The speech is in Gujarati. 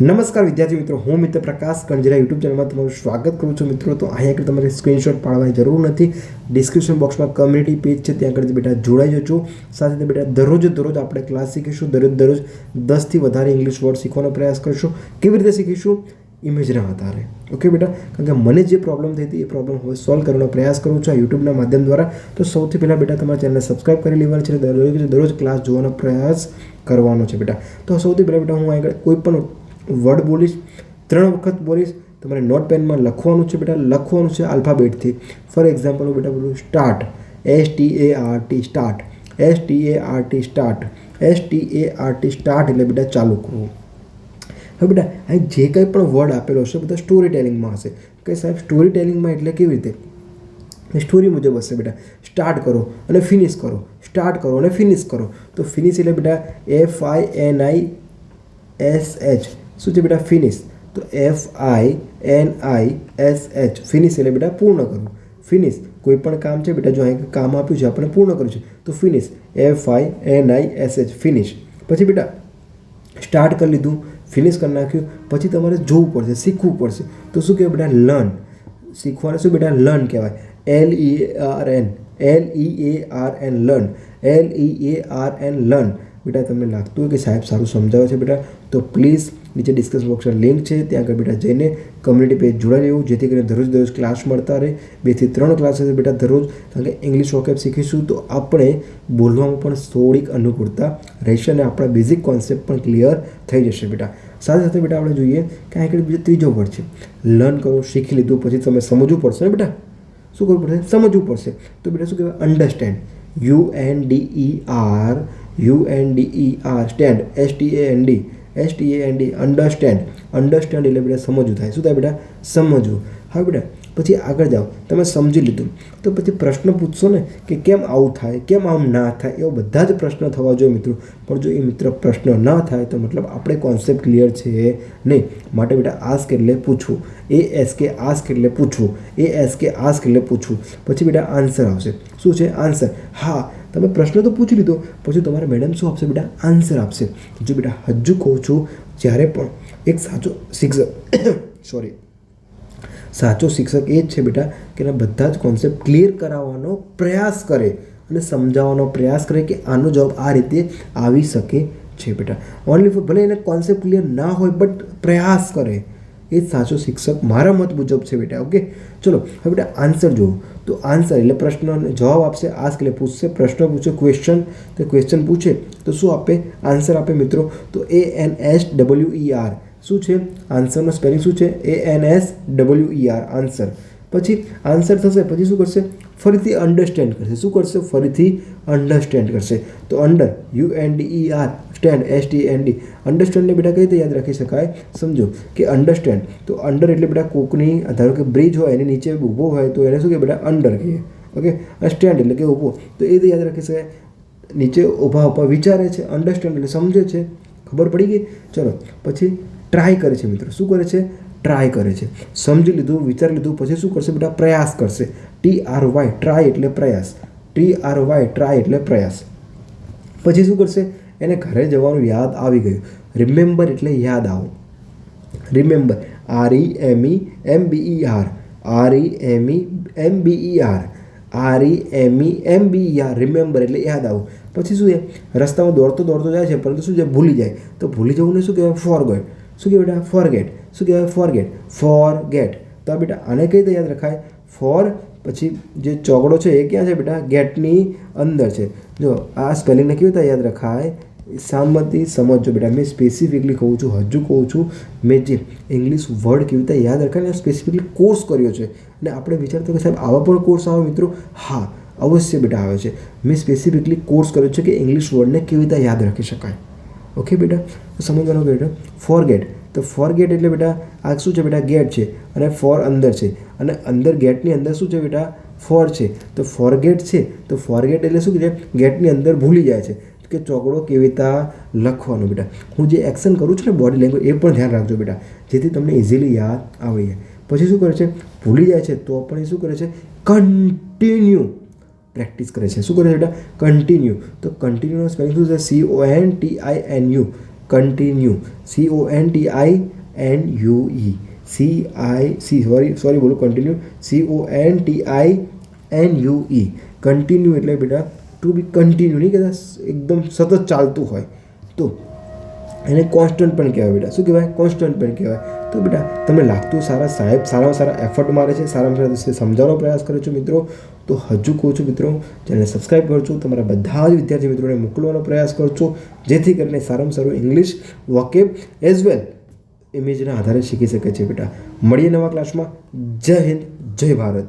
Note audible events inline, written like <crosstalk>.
નમસ્કાર વિદ્યાર્થી મિત્રો, હું મિત્ર પ્રકાશ કંજરા યુટ્યુબ ચેનલમાં તમારું સ્વાગત કરું છું. મિત્રો, તો અહીંયા આગળ તમારે સ્ક્રીનશોટ પાડવાની જરૂર નથી. ડિસ્ક્રિપ્શન બોક્સમાં કમ્યુનિટી પેજ છે, ત્યાં આગળ બેટા જોડાઈ જજો. સાથે બેટા દરરોજ દરરોજ આપણે ક્લાસ શીખીશું. દરરોજ દરરોજ દસથી વધારે ઇંગ્લિશ વર્ડ શીખવાનો પ્રયાસ કરીશું. કેવી રીતે શીખીશું? ઇમેજના આધારે. ઓકે બેટા? કારણ કે મને જે પ્રોબ્લેમ થઈ હતી, એ પ્રોબ્લેમ હવે સોલ્વ કરવાનો પ્રયાસ કરું છું આ યુટ્યુબના માધ્યમ દ્વારા. તો સૌથી પહેલાં બેટા તમારા ચેનલને સબસ્ક્રાઇબ કરી લેવાની છે દરરોજ દરરોજ ક્લાસ જોવાનો પ્રયાસ કરવાનો છે બેટા. તો સૌથી પહેલાં બેટા હું આગળ કોઈ પણ વર્ડ બોલીશ, ત્રણ વખત બોલીશ, તમારે નોટ પેનમાં લખવાનું છે બેટા, લખવાનું છે આલ્ફાબેટથી ફોર એક્ઝામ્પલ બેટા બોલું start S T A R T start S T A R T start S T A R T start એટલે બેટા ચાલુ કરવું. હવે બેટા, અહીં જે કંઈ પણ વર્ડ આપેલો હશે, બધા સ્ટોરી ટેલિંગમાં હશે. કે સાહેબ સ્ટોરી ટેલિંગમાં એટલે કેવી રીતે? સ્ટોરી મુજબ હશે બેટા. સ્ટાર્ટ કરો અને ફિનિશ કરો. સ્ટાર્ટ કરો અને ફિનિશ કરો. તો ફિનિશ એટલે બેટા F I N I S H શું છે બેટા? ફિનિશ તો F I N I S H finish એટલે બેટા પૂર્ણ કરવું. ફિનિશ કોઈ પણ કામ છે બેટા, જો અહીં કામ આપ્યું છે આપણે પૂર્ણ કર્યું છે, તો finish F I N I S H finish પછી બેટા સ્ટાર્ટ કરી લીધું ફિનિશ કરી નાખ્યું, પછી તમારે જોવું પડશે, શીખવું પડશે. તો શું કહેવાય બેટા? લર્ન શીખવાને શું બેટા? લર્ન કહેવાય. L E R N L E A R N learn L E A R N learn બેટા, તમને લાગતું હોય કે સાહેબ સારું સમજાવે છે બેટા, તો પ્લીઝ નીચે ડિસ્કસ બોક્સમાં લિંક છે, ત્યાં આગળ બેટા જઈને કમ્યુનિટી પેજ જોડાઈ રહેવું, જેથી કરીને દરરોજ દરરોજ ક્લાસ મળતા રહે. બેથી ત્રણ ક્લાસ હશે બેટા દરરોજ. કારણ કે ઇંગ્લિશ વોકેબ શીખીશું તો આપણે બોલવામાં પણ થોડીક અનુકૂળતા રહેશે અને આપણા બેઝિક કોન્સેપ્ટ પણ ક્લિયર થઈ જશે બેટા. સાથે સાથે બેટા આપણે જોઈએ કે આગળ બીજો ત્રીજો વર્ડ છે. લર્ન કરો, શીખી લીધું, પછી તમે સમજવું પડશે ને બેટા? શું કરવું પડશે? સમજવું પડશે. તો બેટા શું કહેવાય? Understand U N D E R U N D E R stand S T A N D S T N D understand understand એટલે બેટા સમજવું થાય. શું થાય બેટા? સમજવું. હવે બેટા, પછી આગળ જાઓ. તમે સમજી લીધું. તો પછી પ્રશ્ન પૂછશો ને કે કેમ આવું થાય? કેમ આમ ના થાય? એવા બધા જ પ્રશ્ન થવા જોઈએ મિત્રો. પણ જો એ મિત્ર પ્રશ્ન ન થાય, તો મતલબ આપણે કોન્સેપ્ટ ક્લિયર છે નહીં. માટે બેટા આસ્ક એટલે પૂછવું. એ એસ કે આસ્ક એટલે પૂછવું. એ એસ કે આસ્ક એટલે પૂછવું. પછી બેટા આન્સર આવશે. શું છે? આન્સર હા તમે પ્રશ્ન તો પૂછી લીધો. પછી તમારે મેડમ શું આપશે બેટા? આન્સર આપશે. જો બેટા હજુ કહું છું, જ્યારે પણ એક સાચો શિક્ષક <coughs> સોરી સાચો શિક્ષક એ જ છે બેટા કે એના બધા જ કોન્સેપ્ટ ક્લિયર કરાવવાનો પ્રયાસ કરે અને સમજાવવાનો પ્રયાસ કરે કે આનો જવાબ આ રીતે આવી શકે છે બેટા. ઓનલી ફોર ભલે એને કોન્સેપ્ટ ક્લિયર ના હોય બટ પ્રયાસ કરે. એ સાચો શિક્ષક મારા મત મુજબ છે બેટા ઓકે ચલો, હવે બેટા આન્સર જુઓ. તો આન્સર એટલે પ્રશ્ન જવાબ આપશે આસ્ક એટલે પૂછશે, પ્રશ્ન પૂછે ક્વેશ્ચન તો ક્વેશ્ચન પૂછે, તો શું આપે? આન્સર આપે મિત્રો, તો A N S W E R શું છે? આન્સરનો સ્પેલિંગ શું છે? A N S W E R answer પછી આન્સર થશે, પછી શું કરશે? ફરીથી અન્ડરસ્ટેન્ડ કરશે. શું કરશે? ફરીથી અન્ડરસ્ટેન્ડ કરશે. તો under U N D E R stand S T N D અન્ડરસ્ટેન્ડને બેટા કઈ રીતે યાદ રાખી શકાય? સમજો કે અન્ડરસ્ટેન્ડ તો અંડર એટલે બેટા કોકની, ધારો કે બ્રિજ હોય, એની નીચે ઊભો હોય, તો એને શું કે બેટા? અંડર કહીએ. ઓકે અને સ્ટેન્ડ એટલે કે ઊભો. તો એ રીતે યાદ રાખી શકાય. નીચે ઊભા ઊભા વિચારે છે અન્ડરસ્ટેન્ડ એટલે સમજે છે. ખબર પડી ગઈ? ચલો, પછી ટ્રાય કરે છે મિત્રો. શું કરે છે? ટ્રાય કરે છે. સમજી લીધું, વિચારી લીધું, પછી શું કરશે બેટા? પ્રયાસ કરશે. ટી આર વાય ટ્રાય એટલે પ્રયાસ. ટી આર વાય ટ્રાય એટલે પ્રયાસ. પછી શું કરશે? એને ઘરે જવાનું યાદ આવી ગયું. રિમેમ્બર એટલે યાદ આવું. Remember R E M E M B E R R E M E M B E R R E M E M B E R remember એટલે યાદ આવું. પછી શું છે રસ્તામાં દોડતો દોડતો જાય છે, પરંતુ શું છે? ભૂલી જાય. તો ભૂલી જવું ને શું કહેવાય? ફોરગેટ શું કહેવાય બેટા? ફોર ગેટ શું કહેવાય? ફોર ગેટ ફોર ગેટ તો આ બેટા આને કઈ રીતે યાદ રખાય? ફોર પછી જે ચોગડો છે એ ક્યાં છે બેટા? ગેટની અંદર છે. જો આ સ્પેલિંગને કેવી રીતે યાદ રખાય? સામતી સમજો બેટા. મેં સ્પેસિફિકલી કહું છું, હજુ કહું છું, મેં જે ઇંગ્લિશ વર્ડ કેવી રીતે યાદ રખાય સ્પેસિફિકલી કોર્સ કર્યો છે. અને આપણે વિચારતો કે સાહેબ, આવા પણ કોર્સ આવે મિત્રો? હા, અવશ્ય બેટા આવે છે. મેં સ્પેસિફિકલી કોર્સ કર્યો છે કે ઇંગ્લિશ વર્ડને કેવી રીતે યાદ રાખી શકાય? ઓકે બેટા? સમજવાનું બેટા? ફોર ગેટ તો ફોર ગેટ એટલે બેટા આ શું છે બેટા ગેટ છે અને ફોર અંદર છે. અને અંદર ગેટની અંદર શું છે બેટા? ફોર છે. તો ફોર ગેટ છે, તો ફોર ગેટ એટલે શું છે ગેટની અંદર ભૂલી જાય છે. કે ચોકડો કેવી રીતે લખવાનો બેટા? હું જે એક્શન કરું છું ને બોડી લેંગ્વેજ એ પણ ધ્યાન રાખજો બેટા. જેથી તમને ઇઝીલી યાદ આવી જાય. પછી શું કરે છે? ભૂલી જાય છે, તો પણ એ શું કરે છે? કન્ટિન્યુ પ્રેક્ટિસ કરે છે. શું કરે છે બેટા? કન્ટિન્યુ તો કન્ટિન્યુનો સ્પેલિંગ શું છે? C O N T I N U continue C O N T I N U E C I C sorry sorry બોલું continue C O N T I N U E continue એટલે બેટા ટુ બી કન્ટિન્યુ નહીં કહેતા, એકદમ સતત ચાલતું હોય. તો એને કોન્સ્ટન્ટ પણ કહેવાય બેટા. શું કહેવાય? કોન્સ્ટન્ટ પણ કહેવાય. તો બેટા તમને લાગતું સારા સાહેબ, સારામાં સારા એફર્ટ મારે છે, સારામાં સારા દિવસે સમજાવવાનો પ્રયાસ કરો છો મિત્રો, તો હજુ કહું છું મિત્રો ચેનલને સબસ્ક્રાઈબ કરજો તમારા બધા જ વિદ્યાર્થી મિત્રોને મોકલવાનો પ્રયાસ કરજો જેથી કરીને સારામાં સારું ઇંગ્લિશ વોકેબ એઝ વેલ ઇમેજના આધારે શીખી શકે છે બેટા. મળીએ નવા ક્લાસમાં જય હિન્દ, જય ભારત.